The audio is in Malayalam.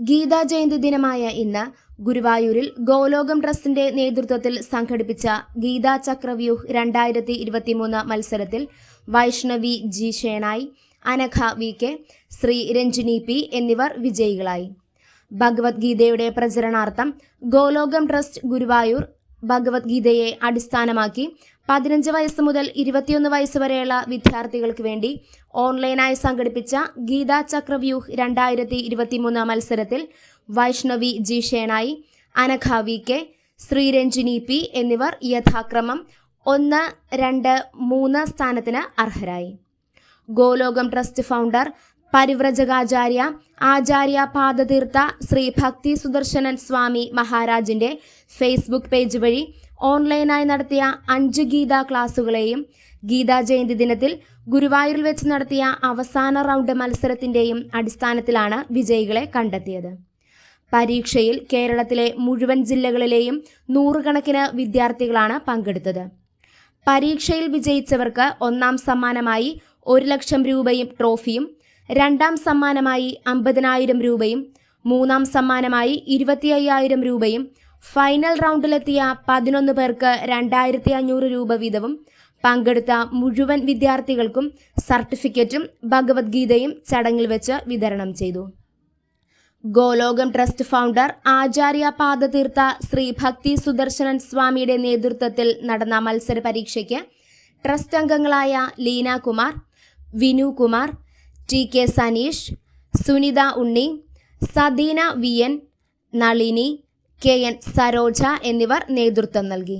ഗീതാ ജയന്തി ദിനമായ ഇന്ന് ഗുരുവായൂരിൽ ഗോലോകം ട്രസ്റ്റിന്റെ നേതൃത്വത്തിൽ സംഘടിപ്പിച്ച ഗീതാ ചക്രവ്യൂഹ് രണ്ടായിരത്തി ഇരുപത്തിമൂന്ന് മത്സരത്തിൽ Vaishnavi G Shenoy Anagha V K Sri Ranjini P എന്നിവർ വിജയികളായി. ഭഗവത്ഗീതയുടെ പ്രചരണാർത്ഥം ഗോലോകം ട്രസ്റ്റ് ഗുരുവായൂർ ഭഗവത്ഗീതയെ അടിസ്ഥാനമാക്കി പതിനഞ്ച് വയസ്സ് മുതൽ ഇരുപത്തിയൊന്ന് വയസ്സ് വരെയുള്ള വിദ്യാർത്ഥികൾക്ക് വേണ്ടി ഓൺലൈനായി സംഘടിപ്പിച്ച ഗീതാ ചക്രവ്യൂഹ് രണ്ടായിരത്തി ഇരുപത്തിമൂന്ന് മത്സരത്തിൽ Vaishnavi G Shenoy Anagha V K Sreeranjini P എന്നിവർ യഥാക്രമം ഒന്ന് രണ്ട് മൂന്ന് സ്ഥാനത്തിന് അർഹരായി. ഗോലോകം ട്രസ്റ്റ് ഫൗണ്ടർ പരിവ്രജകാചാര്യ ആചാര്യ പാദതീർത്ഥ ശ്രീ ഭക്തി സുദർശനൻ സ്വാമി മഹാരാജിന്റെ ഫേസ്ബുക്ക് പേജ് വഴി ഓൺലൈനായി നടത്തിയ അഞ്ച് ഗീതാ ക്ലാസുകളെയും ഗീതാ ജയന്തി ദിനത്തിൽ ഗുരുവായൂരിൽ വെച്ച് നടത്തിയ അവസാന റൗണ്ട് മത്സരത്തിന്റെയും അടിസ്ഥാനത്തിലാണ് വിജയികളെ കണ്ടെത്തിയത്. പരീക്ഷയിൽ കേരളത്തിലെ മുഴുവൻ ജില്ലകളിലെയും നൂറുകണക്കിന് വിദ്യാർത്ഥികളാണ് പങ്കെടുത്തത്. പരീക്ഷയിൽ വിജയിച്ചവർക്ക് ഒന്നാം സമ്മാനമായി ഒരു ലക്ഷം രൂപയും ട്രോഫിയും രണ്ടാം സമ്മാനമായി അമ്പതിനായിരം രൂപയും മൂന്നാം സമ്മാനമായി ഇരുപത്തി അയ്യായിരം രൂപയും ഫൈനൽ റൗണ്ടിലെത്തിയ പതിനൊന്ന് പേർക്ക് രണ്ടായിരത്തി അഞ്ഞൂറ് രൂപ വീതവും പങ്കെടുത്ത മുഴുവൻ വിദ്യാർത്ഥികൾക്കും സർട്ടിഫിക്കറ്റും ഭഗവത്ഗീതയും ചടങ്ങിൽ വെച്ച് വിതരണം ചെയ്തു. ഗോലോകം ട്രസ്റ്റ് ഫൗണ്ടർ ആചാര്യ പാദതീർത്ഥ ശ്രീ ഭക്തി സുദർശനൻ സ്വാമിയുടെ നേതൃത്വത്തിൽ നടന്ന മത്സര പരീക്ഷയ്ക്ക് ട്രസ്റ്റ് അംഗങ്ങളായ Leena Kumar Vinu Kumar T K Saneesh Sunitha Unni Sadeena V N Nalini K N Saroja എന്നിവർ നേതൃത്വം നൽകി.